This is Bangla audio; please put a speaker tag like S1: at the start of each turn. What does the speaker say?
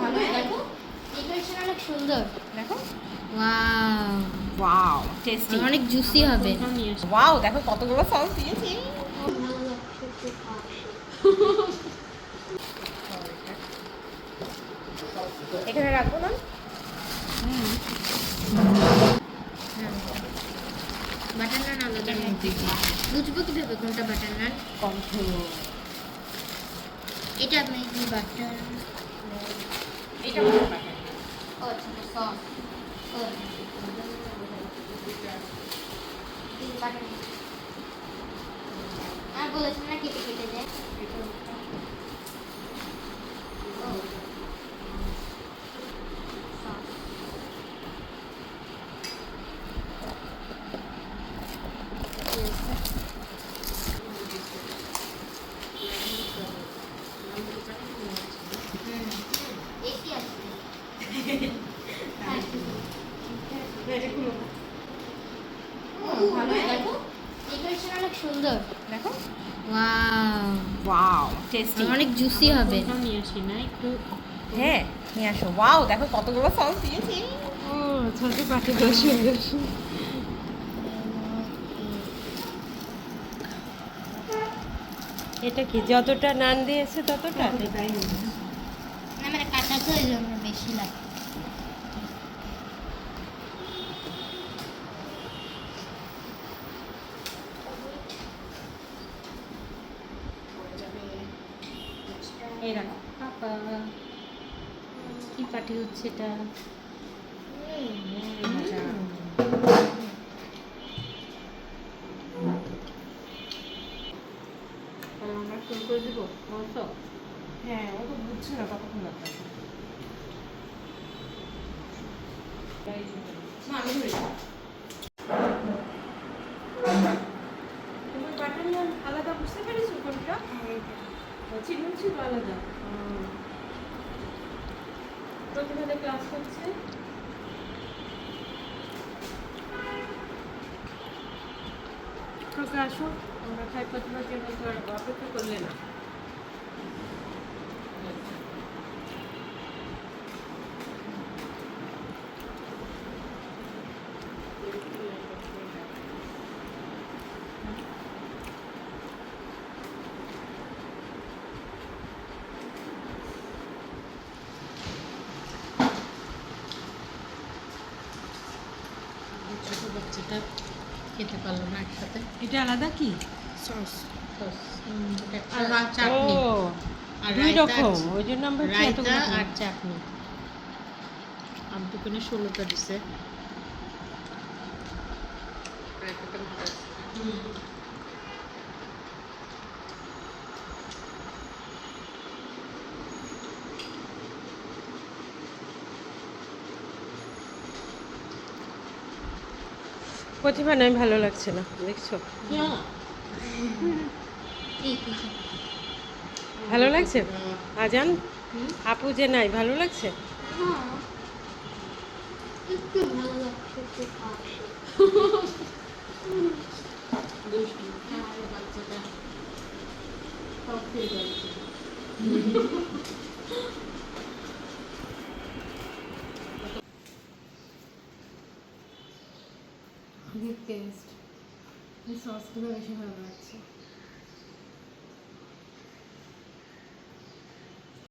S1: ভালো
S2: দেখো ডেকোরেশন অনেক সুন্দর।
S1: দেখো।
S2: ওয়াও
S1: ওয়াও টেস্টি
S2: অনেক জুসি হবে।
S1: ওয়াও দেখো কতগুলো সস দিয়েছি। এখানে রাখব না?
S2: বাটার নান আলাদা। বুঝব কীভাবে কোনটা বাটার নান?
S1: কণ্ঠ
S2: এটা আপনি কি বাটার।
S1: এটা
S2: সস ও আর বলেছেন না কেটে কেটে দেয় ও সস এসি আছে
S1: ভালো
S2: দেখো ডেকোরেশন অনেক সুন্দর
S1: দেখো
S2: ওয়াও
S1: ওয়াও টেস্টি
S2: অনেক জুসি হবে।
S3: নিয়ে আসি না একটু
S1: হ্যাঁ নিয়ে আসো। ওয়াও দেখো কতগুলো সস দিয়েছি।
S3: ও ছোট পাখিগুলো সুন্দর এটা কি? যতটা নান দিয়েছে ততটা?
S2: না মানে কাটা তো ওই জন্য বেশি লাগে।
S3: এই রাখো। পাপা। কি পার্টি হচ্ছে এটা? আমরা শুরু করে দিব
S1: হ্যাঁ ও তো বুঝছে না কতক্ষণ লাগবে না আমি ধরে
S3: তোমার বাটার নান আলাদা বুঝতে পেরেছ কোনটা চিনি ক্লাস হচ্ছে আসো আমরা খাই আর অপেক্ষা করলে না ছোট বাচ্চাটা খেতে পারল না একসাথে।
S4: এটা আলাদা কি?
S3: সস। সস। আর আর চাটনি। আর
S4: দুই রকম ওই জন্য আমরা
S3: রায়তা আর চাটনি। ষোলোটা দিছে। রায়তাটা ভালো আছে।
S4: প্রতিভা নাই ভালো লাগছে না, দেখছ? ভালো লাগছে? আজান? আপু যে নাই, ভালো লাগছে?
S2: হ্যাঁ। ভালো লাগছে
S5: টেস্ট। এই সসগুলো বেশি ভালো লাগছে।